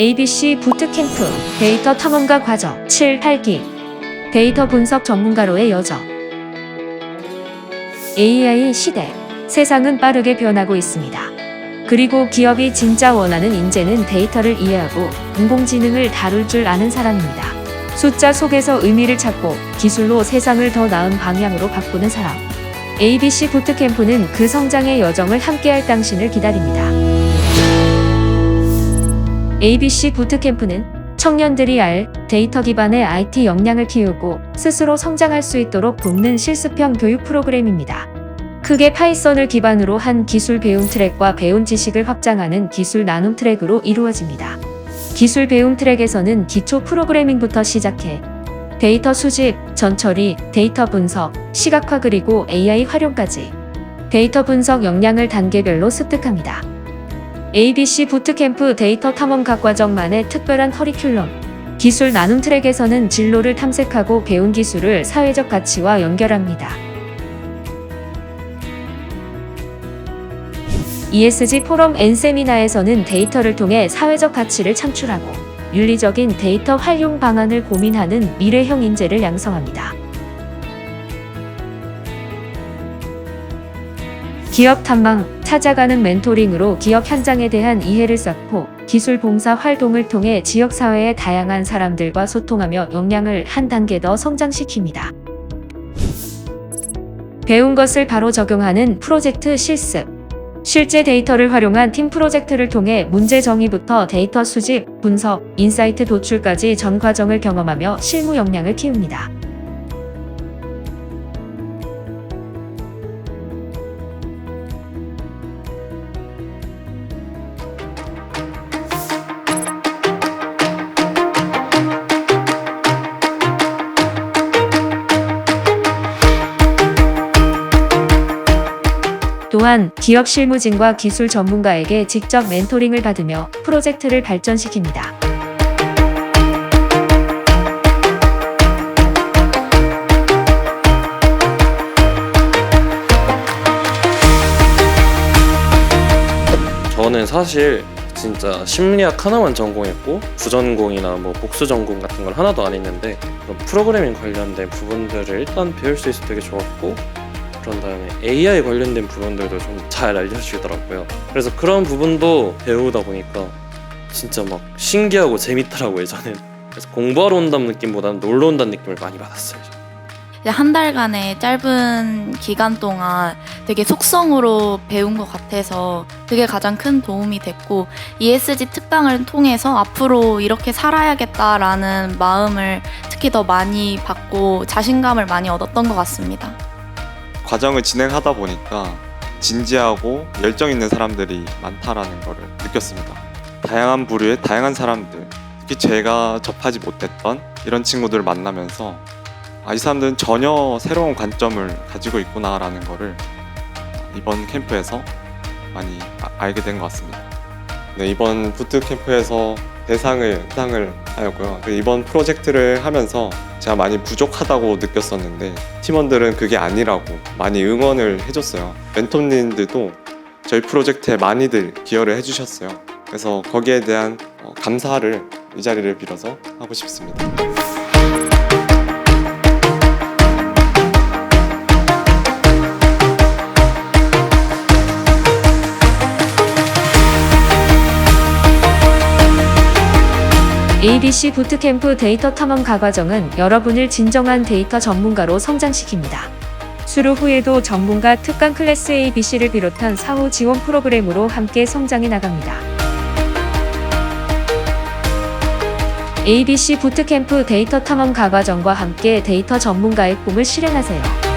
ABC 부트캠프 데이터 탐험가 과정 7, 8기 데이터 분석 전문가로의 여정 AI 시대 세상은 빠르게 변하고 있습니다. 그리고 기업이 진짜 원하는 인재는 데이터를 이해하고 인공지능을 다룰 줄 아는 사람입니다. 숫자 속에서 의미를 찾고 기술로 세상을 더 나은 방향으로 바꾸는 사람. ABC 부트캠프는 그 성장의 여정을 함께할 당신을 기다립니다. ABC 부트캠프는 청년들이 알 데이터 기반의 IT 역량을 키우고 스스로 성장할 수 있도록 돕는 실습형 교육 프로그램입니다. 크게 파이썬을 기반으로 한 기술 배움 트랙과 배운 지식을 확장하는 기술 나눔 트랙으로 이루어집니다. 기술 배움 트랙에서는 기초 프로그래밍부터 시작해 데이터 수집, 전처리, 데이터 분석, 시각화 그리고 AI 활용까지 데이터 분석 역량을 단계별로 습득합니다. ABC 부트캠프 데이터 탐험 각 과정만의 특별한 커리큘럼 기술 나눔 트랙에서는 진로를 탐색하고 배운 기술을 사회적 가치와 연결합니다. ESG 포럼 앤 세미나에서는 데이터를 통해 사회적 가치를 창출하고 윤리적인 데이터 활용 방안을 고민하는 미래형 인재를 양성합니다. 기업 탐방, 찾아가는 멘토링으로 기업 현장에 대한 이해를 쌓고 기술 봉사 활동을 통해 지역 사회의 다양한 사람들과 소통하며 역량을 한 단계 더 성장시킵니다. 배운 것을 바로 적용하는 프로젝트 실습. 실제 데이터를 활용한 팀 프로젝트를 통해 문제 정의부터 데이터 수집, 분석, 인사이트 도출까지 전 과정을 경험하며 실무 역량을 키웁니다. 또한 기업 실무진과 기술 전문가에게 직접 멘토링을 받으며 프로젝트를 발전시킵니다. 저는 사실 진짜 심리학 하나만 전공했고 부전공이나 뭐 복수 전공 같은 걸 하나도 안 했는데 프로그래밍 관련된 부분들을 일단 배울 수 있어 되게 좋았고 그런 다음에 AI 관련된 부분들도 좀 잘 알려주시더라고요. 그래서 그런 부분도 배우다 보니까 진짜 막 신기하고 재밌더라고요 저는. 그래서 공부하러 온다는 느낌보다는 놀러 온다는 느낌을 많이 받았어요. 한 달간의 짧은 기간 동안 되게 속성으로 배운 것 같아서 그게 가장 큰 도움이 됐고 ESG 특강을 통해서 앞으로 이렇게 살아야겠다라는 마음을 특히 더 많이 받고 자신감을 많이 얻었던 것 같습니다. 과정을 진행하다 보니까 진지하고 열정 있는 사람들이 많다라는 것을 느꼈습니다. 다양한 부류의 다양한 사람들, 특히 제가 접하지 못했던 이런 친구들을 만나면서 아, 이 사람들은 전혀 새로운 관점을 가지고 있구나라는 것을 이번 캠프에서 많이 아- 알게 된 것 같습니다. 네, 이번 부트 캠프에서 대상을 수상을 하였고요. 그리고 이번 프로젝트를 하면서 제가 많이 부족하다고 느꼈었는데 팀원들은 그게 아니라고 많이 응원을 해줬어요. 멘토님들도 저희 프로젝트에 많이들 기여를 해주셨어요. 그래서 거기에 대한 어, 감사를 이 자리를 빌어서 하고 싶습니다. ABC 부트캠프 데이터 탐험 가과정은 여러분을 진정한 데이터 전문가로 성장시킵니다. 수료 후에도 전문가 특강 클래스 ABC를 비롯한 사후 지원 프로그램으로 함께 성장해 나갑니다. ABC 부트캠프 데이터 탐험 가과정과 함께 데이터 전문가의 꿈을 실현하세요.